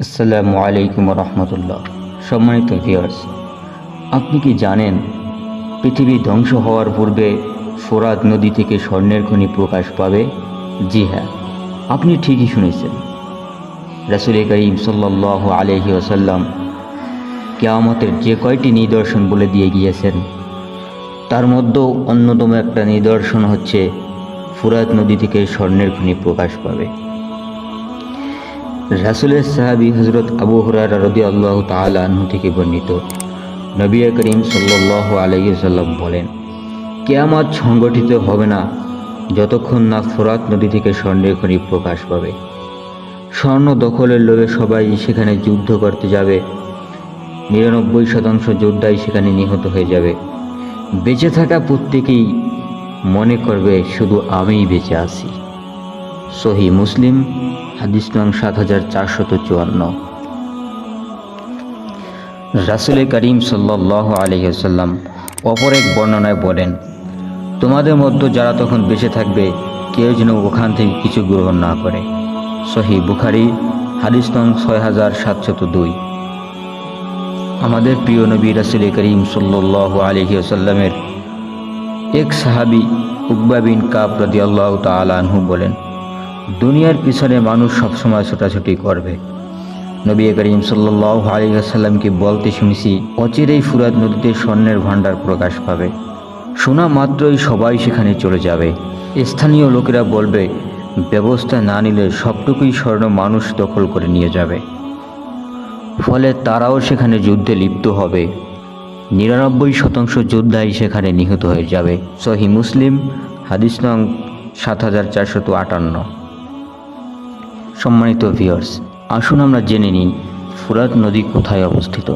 আসসালামু আলাইকুম রহমতুল্লাহ সম্মানিত ভিউয়ার্স আপনি কি জানেন, পৃথিবী ধ্বংস হওয়ার পূর্বে ফোরাত নদী থেকে স্বর্ণের খনি প্রকাশ পাবে? জি হ্যাঁ আপনি ঠিকই শুনেছেন। রাসুল করিম সাল্লাহ আলহি ওসাল্লাম কেয়ামতের যে কয়টি নিদর্শন বলে দিয়ে গিয়েছেন, তার মধ্যেও অন্যতম একটা নিদর্শন হচ্ছে, ফুরাত নদী থেকে স্বর্ণের খনি প্রকাশ পাবে। রাসুলের সাহাবি হজরত আবু হুরার রদি আল্লাহ তালু থেকে বর্ণিত। নবী করিম সাল্লাহ আলাইসাল্লাম বলেন, কেয়ামত সংগঠিত হবে না যতক্ষণ না ফোরাত নদী থেকে স্বর্ণের খনি প্রকাশ পাবে। স্বর্ণ দখলের লোভে সবাই সেখানে যুদ্ধ করতে যাবে। নিরানব্বই শতাংশ যোদ্ধাই সেখানে নিহত হয়ে যাবে। বেঁচে থাকা প্রত্যেকেই মনে করবে, শুধু আমিই বেঁচে আছি। সহি মুসলিম হাদিস নং সাত হাজার চারশত চুয়ান্ন। রাসুল করিম সাল্লাহ আলহিহাল্লাম অপর এক বর্ণনায় বলেন, তোমাদের মধ্যে যারা তখন বেঁচে থাকবে, কেউ যেন ওখান থেকে কিছু গ্রহণ না করে। সহি বুখারি, হাদিস নং ছয় হাজার সাতশত দুই। আমাদের প্রিয় নবী রাসুল করিম সাল্লাহ আলহিহাল্লামের এক সাহাবি উকবা বিন কাপ রদি আল্লাহ তালহু বলেন দুনিয়ার পিছনে মানুষ সবসময় ছোটাছুটি করবে। নবী করিম সাল্লাহ আলিয়াসাল্লামকে বলতে শুনেছি, অচিরেই ফুরাত নদীতে স্বর্ণের ভাণ্ডার প্রকাশ পাবে। শোনা মাত্রই সবাই সেখানে চলে যাবে। স্থানীয় লোকেরা বলবে, ব্যবস্থা না নিলে সবটুকুই স্বর্ণ মানুষ দখল করে নিয়ে যাবে। ফলে তারাও সেখানে যুদ্ধে লিপ্ত হবে। নিরানব্বই শতাংশ যোদ্ধাই সেখানে নিহত হয়ে যাবে। সহি মুসলিম, হাদিস নং সাত হাজার চারশত আটান্ন। সম্মানিত ভিউয়ার্স আসুন আমরা জেনে নিই ফুরাত নদী কোথায় অবস্থিত।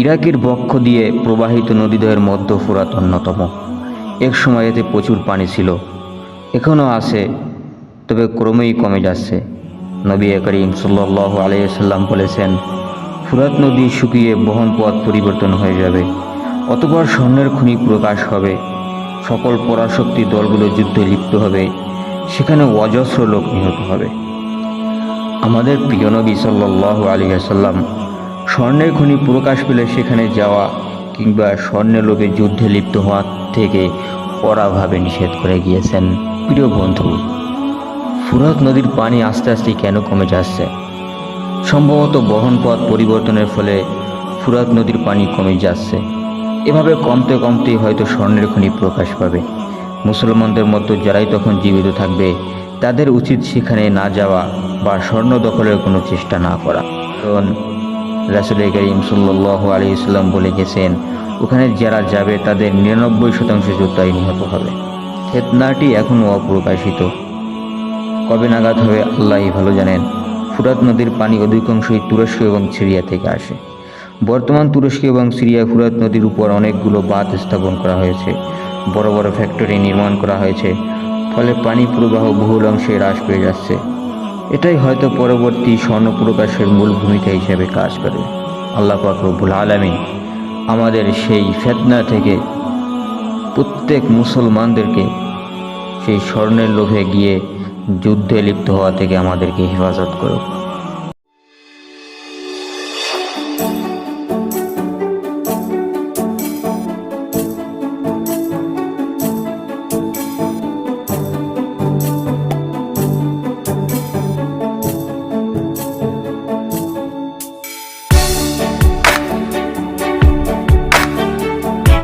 ইরাকের বক্ষ দিয়ে প্রবাহিত নদীদ্বয়ের মধ্য ফুরাত অন্যতম। এক সময় এতে প্রচুর পানি ছিল, এখনও আছে, তবে ক্রমেই কমে যাচ্ছে। নবী করিম সাল্লাহ আলাইসাল্লাম বলেছেন, ফুরাত নদী শুকিয়ে বহন পথ পরিবর্তন হয়ে যাবে, অতপর স্বর্ণের খনি প্রকাশ হবে, সকল পরাশক্তি দলগুলো যুদ্ধে লিপ্ত হবে সেখানে অজস্র লোক নিহত হবে। আমাদের প্রিয় নবী সাল্লাহ আসাল্লাম স্বর্ণের খনি প্রকাশ পেলে সেখানে যাওয়া কিংবা স্বর্ণের লোকে যুদ্ধে লিপ্ত হওয়া থেকে কড়াভাবে নিষেধ করে গিয়েছেন। প্রিয় বন্ধু, ফুরাত নদীর পানি আস্তে আস্তে কেন কমে যাচ্ছে? সম্ভবত বহন পথ পরিবর্তনের ফলে ফুরাত নদীর পানি কমে যাচ্ছে। এভাবে কমতে কমতেই হয়তো স্বর্ণের খনি প্রকাশ পাবে। মুসলমানদের মধ্যে যারাই তখন জীবিত থাকবে, তাদের উচিত সেখানে না যাওয়া বা স্বর্ণ দখলের কোনো চেষ্টা না করা। কারণ রাসুল করিম সাল্লাহ আলী ইসলাম বলে গেছেন, ওখানে যারা যাবে তাদের নিরানব্বই শতাংশ যোদ্ধাই নিহত হবে। ফেতনাটি এখনও অপ্রকাশিত। কবে নাগাদ হবে আল্লাহই ভালো জানেন। ফুরাত নদীর পানি অধিকাংশই তুরস্ক এবং সিরিয়া থেকে আসে। বর্তমান তুরস্ক এবং সিরিয়া ফুরাত নদীর উপর অনেকগুলো বাঁধ স্থাপন করা হয়েছে। বড় বড় ফ্যাক্টরি নির্মাণ করা হয়েছে। ফলে পানি প্রবাহ বহুল অংশে হ্রাস পেয়ে যাচ্ছে। এটাই হয়তো পরবর্তী স্বর্ণপ্রকাশের মূল ভূমিকা হিসেবে কাজ করে। আল্লাহ পাকরবুল আলমী আমাদের সেই ফেতনা থেকে প্রত্যেক মুসলমানদেরকে সেই স্বর্ণের লোভে গিয়ে যুদ্ধে লিপ্ত হওয়া থেকে আমাদেরকে হেফাজত করুক।